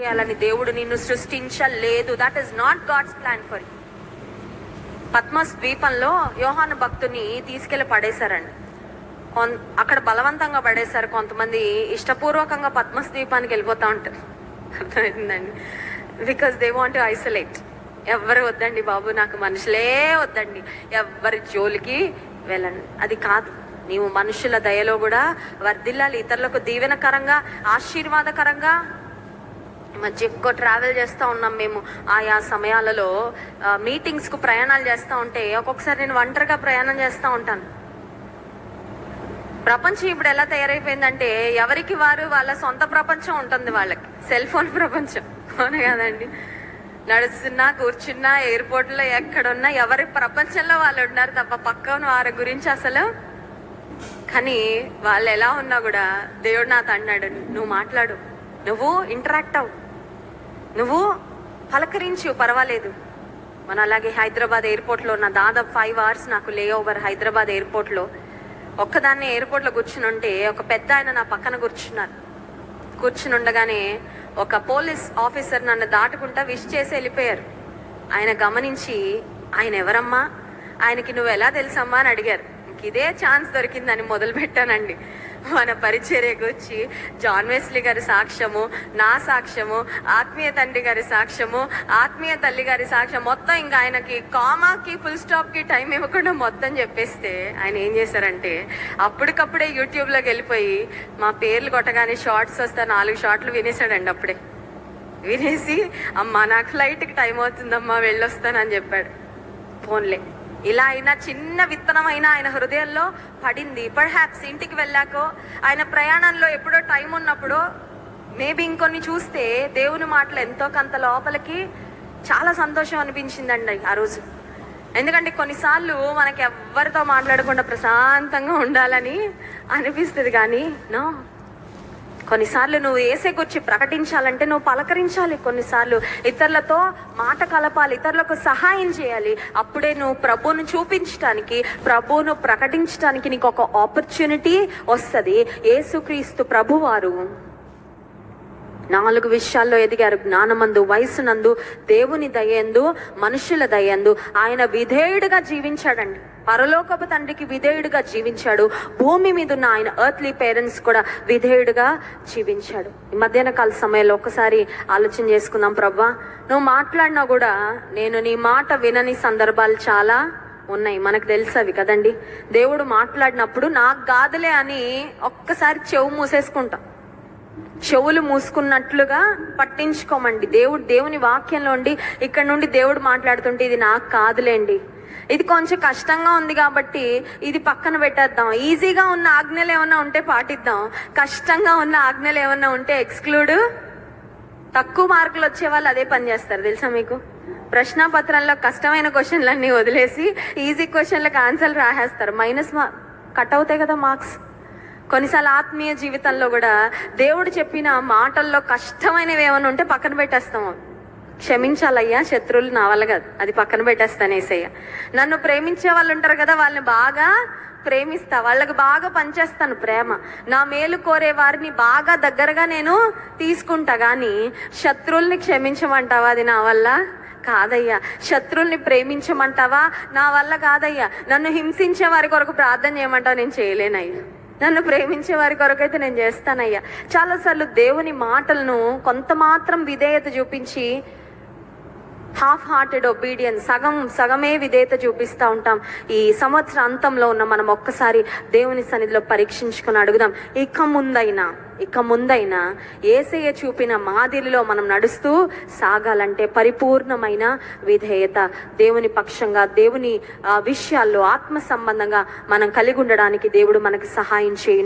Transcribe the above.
చేయాలని దేవుడు నిన్ను సృష్టించలేదు. That is not God's plan for you Patmos ద్వీపంలో యోహాను భక్తుని తీసుకెళ్ళి పడేశారండి. కొన్- అక్కడ బలవంతంగా పడేశారు కొంతమంది. ఇష్టపూర్వకంగా పద్మస్ ద్వీపానికి వెళ్ళిపోతా ఉంటారు. అర్థమైందండి? బికాస్ దే వాంట్ ఐసోలేట్ ఎవ్వరు వద్దండి బాబు నాకు మనుషులే వద్దండి. ఎవ్వరి జోలికి వెళ్ళండి అది కాదు. నీవు మనుషుల దయలో కూడా వర్ధిల్లాలి. ఇతరులకు దీవెనకరంగా ఆశీర్వాదకరంగా మధ్య ఎక్కువ ట్రావెల్ చేస్తూ ఉన్నాం మేము ఆయా సమయాలలో. మీటింగ్స్కు ప్రయాణాలు చేస్తూ ఉంటే ఒక్కొక్కసారి నేను ఒంటరిగా ప్రయాణం చేస్తూ ఉంటాను. ప్రపంచం ఇప్పుడు ఎలా తయారైపోయిందంటే ఎవరికి వారు వాళ్ళ సొంత ప్రపంచం ఉంటుంది వాళ్ళకి. సెల్ ఫోన్ ప్రపంచం. అవును కదండి. నడుస్తున్నా కూర్చున్నా ఎయిర్పోర్ట్లో ఎక్కడున్నా ఎవరి ప్రపంచంలో వాళ్ళు ఉన్నారు తప్ప పక్కన వారి గురించి అసలు కానీ వాళ్ళు ఎలా ఉన్నా కూడా దేవుడు నాతో అన్నాడు నువ్వు మాట్లాడు. నువ్వు ఇంటరాక్ట్ అవ్వు. నువ్వు పలకరించు పర్వాలేదు. మన అలాగే హైదరాబాద్ ఎయిర్పోర్ట్లో నా దాదాపు ఫైవ్ అవర్స్ నాకు లే ఓవర్ హైదరాబాద్ ఎయిర్పోర్ట్లో. ఒక్కదాన్ని ఎయిర్పోర్ట్లో కూర్చుని ఉంటే ఒక పెద్ద ఆయన నా పక్కన కూర్చున్నారు. కూర్చుని ఉండగానే ఒక పోలీస్ ఆఫీసర్ నన్ను దాటుకుంటా విష్ చేసి వెళ్ళిపోయారు. ఆయన గమనించి ఆయన ఎవరమ్మా? ఆయనకి నువ్వు ఎలా తెలుసమ్మా? అని అడిగారు. ఇదే ఛాన్స్ దొరికిందని మొదలు పెట్టానండి మన పరిచర్యకు వచ్చి జాన్ వెస్లీ గారి సాక్ష్యము నా సాక్ష్యము ఆత్మీయ తండ్రి గారి సాక్ష్యము ఆత్మీయ తల్లి గారి సాక్ష్యం మొత్తం ఇంకా ఆయనకి కామాకి ఫుల్ స్టాప్కి టైం ఇవ్వకుండా మొత్తం చెప్పేస్తే ఆయన ఏం చేశారంటే అప్పటికప్పుడే యూట్యూబ్లోకి వెళ్ళిపోయి మా పేర్లు కొట్టగానే షార్ట్స్ వస్తే నాలుగు షార్ట్లు వినేశాడండి అప్పుడే. వినేసి అమ్మా నాకు ఫ్లైట్కి టైం అవుతుందమ్మా వెళ్ళొస్తానని చెప్పాడు. ఫోన్లే. ఇలా అయినా చిన్న విత్తనమైనా ఆయన హృదయంలో పడింది. పర్హాప్స్ ఇంటికి వెళ్ళాకో ఆయన ప్రయాణంలో ఎప్పుడో టైం ఉన్నప్పుడు మేబీ ఇంకొన్ని చూస్తే దేవుని మాటలు ఎంతో కొంత లోపలికి చాలా సంతోషం అనిపించిందండి ఆ రోజు. ఎందుకంటే కొన్నిసార్లు మనకి ఎవరితో మాట్లాడకుండా ప్రశాంతంగా ఉండాలని అనిపిస్తుంది కానీ నో కొన్నిసార్లు నువ్వు ఏసే గురించి ప్రకటించాలంటే నువ్వు పలకరించాలి కొన్నిసార్లు. ఇతరులతో మాట కలపాలి ఇతరులకు సహాయం చేయాలి. అప్పుడే నువ్వు ప్రభువును చూపించడానికి ప్రభువును ప్రకటించడానికి నీకు ఒక ఆపర్చునిటీ వస్తుంది. యేసుక్రీస్తు ప్రభువారు. నాలుగు విషయాల్లో ఎదిగారు. జ్ఞానమందు వయసునందు దేవుని దయందు మనుషుల దయందు. ఆయన విధేయుడిగా జీవించాడండి. పరలోకపు తండ్రికి విధేయుడిగా జీవించాడు. భూమి మీద ఉన్న ఆయన ఎర్త్లీ పేరెంట్స్ కూడా విధేయుడిగా జీవించాడు. ఈ మధ్యాహ్న కాల సమయంలో ఒకసారి ఆలోచన చేసుకుందాం ప్రభా. నువ్వు మాట్లాడినా కూడా నేను నీ మాట వినని సందర్భాలు చాలా ఉన్నాయి. మనకు తెలుసు అవి కదండి. దేవుడు మాట్లాడినప్పుడు నాకు కాదులే అని ఒక్కసారి చెవు మూసేసుకుంటాం. చెవులు మూసుకున్నట్లుగా పట్టించుకోమండి. దేవుడు దేవుని వాక్యంలో ఉండి ఇక్కడ నుండి దేవుడు మాట్లాడుతుంటే ఇది నాకు కాదులేండి. ఇది కొంచెం కష్టంగా ఉంది కాబట్టి ఇది పక్కన పెట్టేద్దాం. ఈజీగా ఉన్న ఆజ్ఞలు ఏమన్నా ఉంటే పాటిద్దాం. కష్టంగా ఉన్న ఆజ్ఞలు ఏమన్నా ఉంటే ఎక్స్క్లూడ్. తక్కువ మార్కులు వచ్చే వాళ్ళు అదే పని చేస్తారు. తెలుసా మీకు? ప్రశ్నాపత్రంలో కష్టమైన క్వశ్చన్లన్నీ వదిలేసి ఈజీ క్వశ్చన్లకు ఆన్సర్లు రాసేస్తారు. మైనస్ మా కట్ అవుతాయి కదా మార్క్స్. కొన్నిసార్లు ఆత్మీయ జీవితంలో కూడా దేవుడు చెప్పిన మాటల్లో కష్టమైనవి ఏమైనా ఉంటే పక్కన పెట్టేస్తాము క్షమించాలయ్యా శత్రువులు నా వల్ల కాదు. అది పక్కన పెట్టేస్తాను ఏసయ్య. నన్ను ప్రేమించే వాళ్ళు ఉంటారు కదా వాళ్ళని బాగా ప్రేమిస్తా. వాళ్ళకి బాగా పనిచేస్తాను ప్రేమ. నా మేలు కోరే వారిని బాగా దగ్గరగా నేను తీసుకుంటా. కానీ శత్రువుల్ని క్షమించమంటావా? అది నా వల్ల కాదయ్యా. శత్రుల్ని ప్రేమించమంటావా? నా వల్ల కాదయ్యా. నన్ను హింసించే వారి కొరకు ప్రార్థన చేయమంటావా నేను చేయలేనయ్యా. నన్ను ప్రేమించే వారి కొరకైతే నేను చేస్తానయ్యా. చాలాసార్లు దేవుని మాటలను కొంత మాత్రం విధేయత చూపించి హాఫ్ హార్టెడ్ ఒబీడియన్స్ సగం సగమే విధేయత చూపిస్తూ ఉంటాం. ఈ సంవత్సర అంతంలో ఉన్న మనం ఒక్కసారి దేవుని సన్నిధిలో పరీక్షించుకొని అడుగుదాం. ఇక ముందైనా ఇక ముందైనా ఏసయ్య చూపిన మాదిరిలో మనం నడుస్తూ సాగాలంటే పరిపూర్ణమైన విధేయత దేవుని పక్షంగా దేవుని విషయాల్లో ఆత్మ సంబంధంగా మనం కలిగి ఉండడానికి దేవుడు మనకు సహాయం చేయ